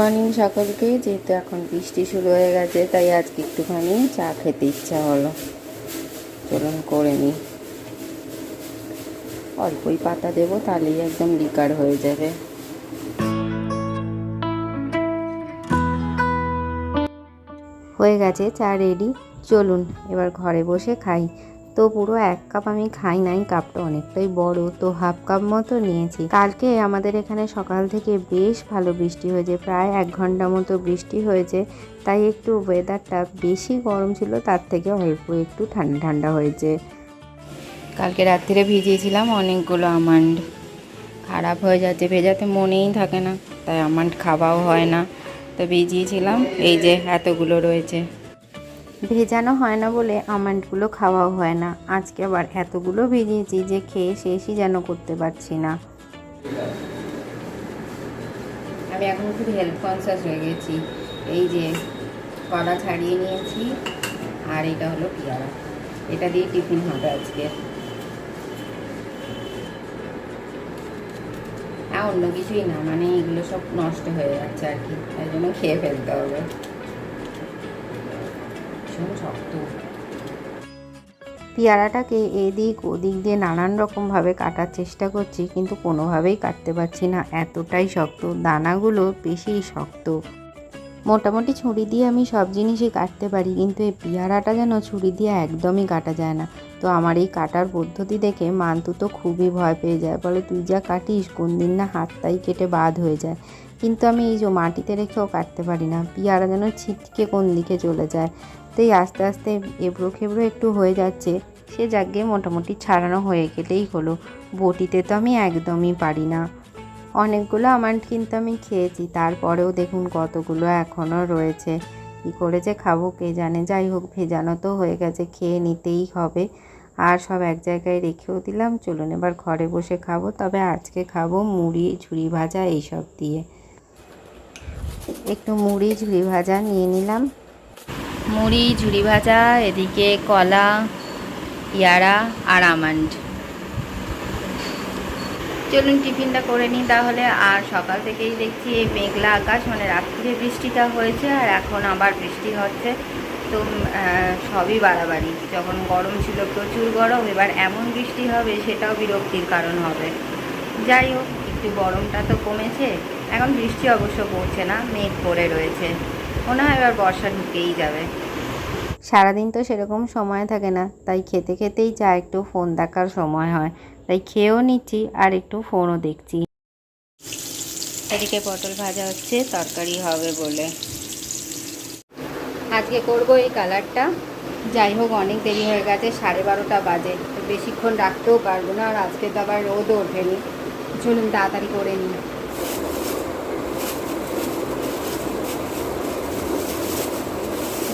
Morning সকলকে, যেহেতু এখন বৃষ্টি শুরু হয়ে গেছে, তাই আজকে একটুখানি চা খেতে ইচ্ছা হলো। চলুন করে নিই। অল্পই পাতা দেবো, তাহলেই একদম লিকার হয়ে যাবে। হয়ে গেছে চা রেডি। চলুন, এবার ঘরে বসে খাই। তো পুরো এক কাপ আমি খাই নাই, কাপটা অনেকটাই বড়, তো হাফ কাপ মতো নিয়েছি। কালকে আমাদের এখানে সকাল থেকে বেশ ভালো বৃষ্টি হয়েছে, প্রায় এক ঘণ্টা মতো বৃষ্টি হয়েছে, তাই একটু ওয়েদারটা বেশি গরম ছিল, তার থেকে অল্প একটু ঠান্ডা ঠান্ডা হয়েছে। কালকে রাত্রিরে ভিজিয়েছিলাম, অনেকগুলো আমান্ড খারাপ হয়ে যাচ্ছে, ভেজাতে মনেই থাকে না, তাই আমান্ড খাওয়াও হয় না, তো ভিজিয়েছিলাম, এই যে এতগুলো রয়েছে। ভেজানো হয় না বলে আমন্ডগুলো খাওয়াও হয় না। আজকে আবার এতগুলো ভিজিয়েছি যে খেয়ে শেষই যেন করতে পারছি না। আমি এখন খুব হেলথ কনসিয়াস হয়ে গেছি। এই যে কলা ছাড়িয়ে নিয়েছি আর এটা হলো পেয়ারা। এটা দিয়ে টিফিন হবে আজকে। আর অন্য কিছুই না মানে এগুলো সব নষ্ট হয়ে যাচ্ছে আর কি। তাই জন্য খেয়ে ফেলতে হবে। ভীষণ শক্ত পেয়ারাটাকে এদিক ওদিক দিয়ে নানান রকমভাবে কাটার চেষ্টা করছি, কিন্তু কোনোভাবেই কাটতে পারছি না। এতটাই শক্ত, দানাগুলো বেশি শক্ত। মোটামুটি ছুরি দিয়ে আমি সব জিনিসই কাটতে পারি, কিন্তু এই পেয়ারাটা যেন ছুরি দিয়ে একদমই কাটা যায় না। তো আমার এই কাটার পদ্ধতি দেখে মান্তু তো খুবই ভয় পেয়ে যায়, বলে, তুই যা কাটিস, কোন দিন না হাতটাই কেটে বাদ হয়ে যায়। কিন্তু আমি এই যে মাটিতে রেখেও কাটতে পারি না। পেয়ারা যেন ছিটকে কোন দিকে চলে যায়। তো এই আস্তে আস্তে এবড়ো খেবড়ো একটু হয়ে যাচ্ছে, সে জাগে মোটামুটি ছাড়ানো হয়ে গেলেই হলো। বটিতে তো আমি একদমই পারি না। অনেকগুলো আমার কিন্তু আমি খেয়েছি, তারপরেও দেখুন কতগুলো এখনও রয়েছে। কী করে যে খাব কে জানে? যাই হোক, ভেজানো তো হয়ে গেছে, খেয়ে নিতেই হবে। আর সব এক জায়গায় রেখেও দিলাম, চলুন এবার ঘরে বসে খাব। তবে আজকে খাব মুড়ি, ঝুড়ি ভাজা, এইসব দিয়ে। একটু মুড়ি, ঝুড়ি ভাজা নিয়ে নিলাম। মুড়ি ঝুড়ি ভাজা, এদিকে কলা, পেয়ারা আর আমান্ড। চলুন টিফিনটা করে নিই তাহলে। আর সকাল থেকেই দেখছি এই মেঘলা আকাশ মানে রাত্রিরে বৃষ্টিটা হয়েছে আর এখন আবার বৃষ্টি হচ্ছে। তো সবই বাড়াবাড়ি। যখন গরম ছিল, প্রচুর গরম, এবার এমন বৃষ্টি হবে, সেটাও বিরক্তির কারণ হবে। যাই হোক, একটু গরমটা তো কমেছে। এখন বৃষ্টি অবশ্য পড়ছে না, মেঘ পড়ে রয়েছে। মনে হয় এবার বর্ষা ঢুকেই যাবে। সারাদিন তো সেরকম সময় থাকে না তাই খেতে খেতেই যা একটু ফোন দেখার সময় হয়। তাই খেয়েও নিচ্ছি আর একটু ফোনও দেখছি। এদিকে পটল ভাজা হচ্ছে তরকারি হবে বলে। আজকে করব এই কালারটা। যাই হোক অনেক দেরি হয়ে গেছে সাড়ে বারোটা বাজে। তো বেশিক্ষণ রাখতেও পারব না আর আজকে তো আবার রোদও ওঠেনি। চলুন তাড়াতাড়ি করে নিই।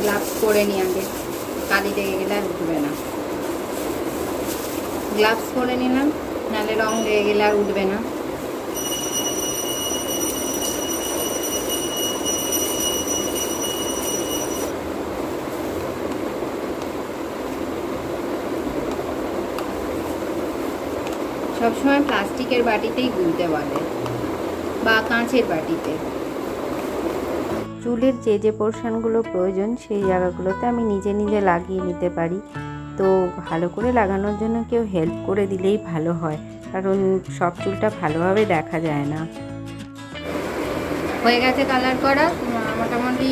গ্লাভস পরে নিই আগে। কালি লেগে গেলে আর উঠবে না। গ্লাভস পরে নিলাম নাহলে রং লেগে গেলে আর উঠবে না। সবসময় প্লাস্টিকের বাটিতেই গুলতে বলে, বা কাঁচের বাটিতে। চুলের যে যে পোর্শনগুলো প্রয়োজন সেই জায়গাগুলোতে আমি নিজে নিজে লাগিয়ে নিতে পারি। তো ভালো করে লাগানোর জন্য কেউ হেল্প করে দিলেই ভালো হয়, কারণ সব চুলটা ভালোভাবে দেখা যায় না। হয়ে গেছে কালার করা। মোটামুটি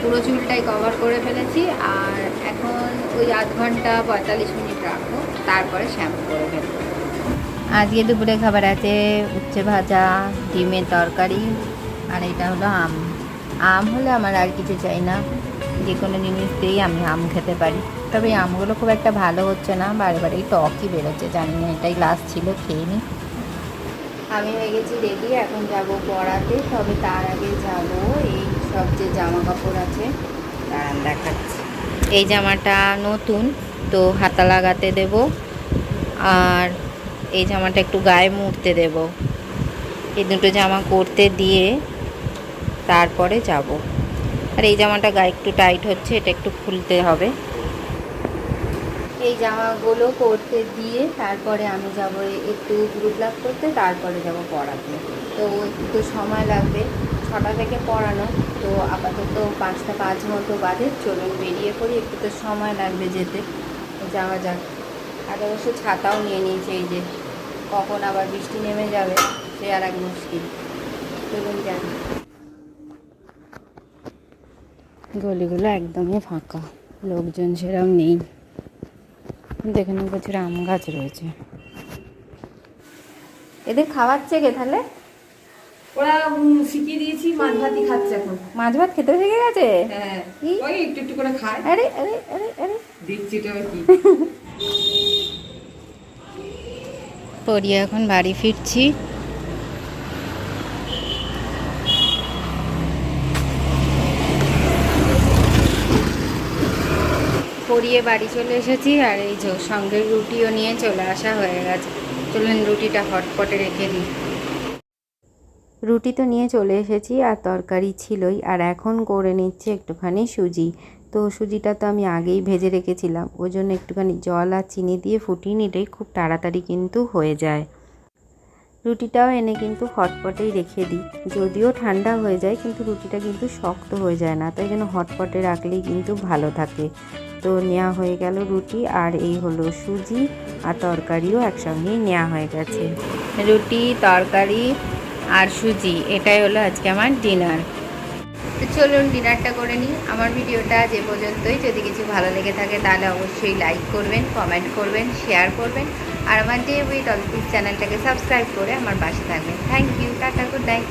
পুরো চুলটাই কভার করে ফেলেছি। আর এখন ওই আধ ঘণ্টা পঁয়তাল্লিশ মিনিট রাখব, তারপরে শ্যাম্পু করে ফেলব। আজকে দুপুরে খাবার আছে, উচ্ছে ভাজা, ডিমের তরকারি, আর এটা হলো আম। আম হলে আমার আর কিছু চাই না। যে কোনো জিনিস দিয়েই আমি আম খেতে পারি। তবে আমগুলো খুব একটা ভালো হচ্ছে না। বারে টকই বেরোচ্ছে। জানি না, এটাই লাস্ট ছিল, খেয়ে নিই আমি হয়ে গেছি রেডি এখন যাব পড়াতে। তবে তার আগে যাব। এই সব যে জামা কাপড় আছে দেখাচ্ছি। এই জামাটা নতুন, তো হাতা লাগাতে দেব। আর এই জামাটা একটু গায়ে মুড়তে দেব। এই দুটো জামা করতে দিয়ে তারপরে যাব। আর এই জামাটা গায়ে একটু টাইট হচ্ছে, এটা একটু খুলতে হবে। এই জামাগুলো করতে দিয়ে তারপরে আমি যাব একটু গ্রুপ লাভ করতে, তারপরে যাব পড়াতে। তো একটু সময় লাগবে ছটা থেকে পড়ানো। তো আপাতত পাঁচটা পাঁচ মতো বাদে চলুন বেরিয়ে পড়ি, একটু তো সময় লাগবে যেতে। যাওয়া যাক। আর অবশ্য ছাতাও নিয়ে নিয়েছে এই যে, কখন আবার বৃষ্টি নেমে যাবে, সে আর এক মুশকিল। চলুন যান গলিগুলো একদমই ফাঁকা। লোকজন সেরকম নেই। কিন্তু এখানে প্রচুর আম গাছ রয়েছে। এদের খাওয়াচ্ছে কে তাহলে? ওরা শিখিয়ে দিয়েছি মাছ ভাতই খাচ্ছে এখন। মাছ ভাত খেতে শিখে গেছে? হ্যাঁ। কি? ওই একটু একটু করে খায়। আরে আরে আরে আরে। দেখছি এটা কি। পড়িয়ে এখন বাড়ি ফিরছি। পড়িয়ে বাড়ি চলে এসেছি আর এই যে সঙ্গে রুটিও নিয়ে চলে আসা হয়ে গেছে। চলুন রুটিটা হটপটে রেখে দিই। রুটি তো নিয়ে চলে এসেছি আর তরকারি ছিলই আর এখন করে নিচ্ছে একটুখানি সুজি। তো সুজিটা তো আমি আগেই ভেজে রেখেছিলাম। ওই জন্য একটুখানি জল আর চিনি দিয়ে ফুটিয়ে নিলেই খুব তাড়াতাড়ি কিন্তু হয়ে যায়। রুটিটাও এনে কিন্তু হটপটেই রেখে দিই। যদিও ঠান্ডা হয়ে যায়, কিন্তু রুটিটা কিন্তু শক্ত হয়ে যায় না। তাই জন্য হটপটে রাখলেই কিন্তু ভালো থাকে। তো নেওয়া হয়ে গেল, রুটি আর এই হলো সুজি আর তরকারিও একসঙ্গেই নেওয়া হয়ে গেছে। রুটি, তরকারি আর সুজি, এটাই হলো আজকে আমার ডিনার। তো চলুন ডিনারটা করে নিই। আমার ভিডিওটা যে পর্যন্তই। যদি কিছু ভালো লেগে থাকে তাহলে অবশ্যই লাইক করবেন কমেন্ট করবেন শেয়ার করবেন। আর আমার ডে উইথ অলপিস চ্যানেলটাকে সাবস্ক্রাইব করে আমার পাশে থাকবেন। Thank you tata good night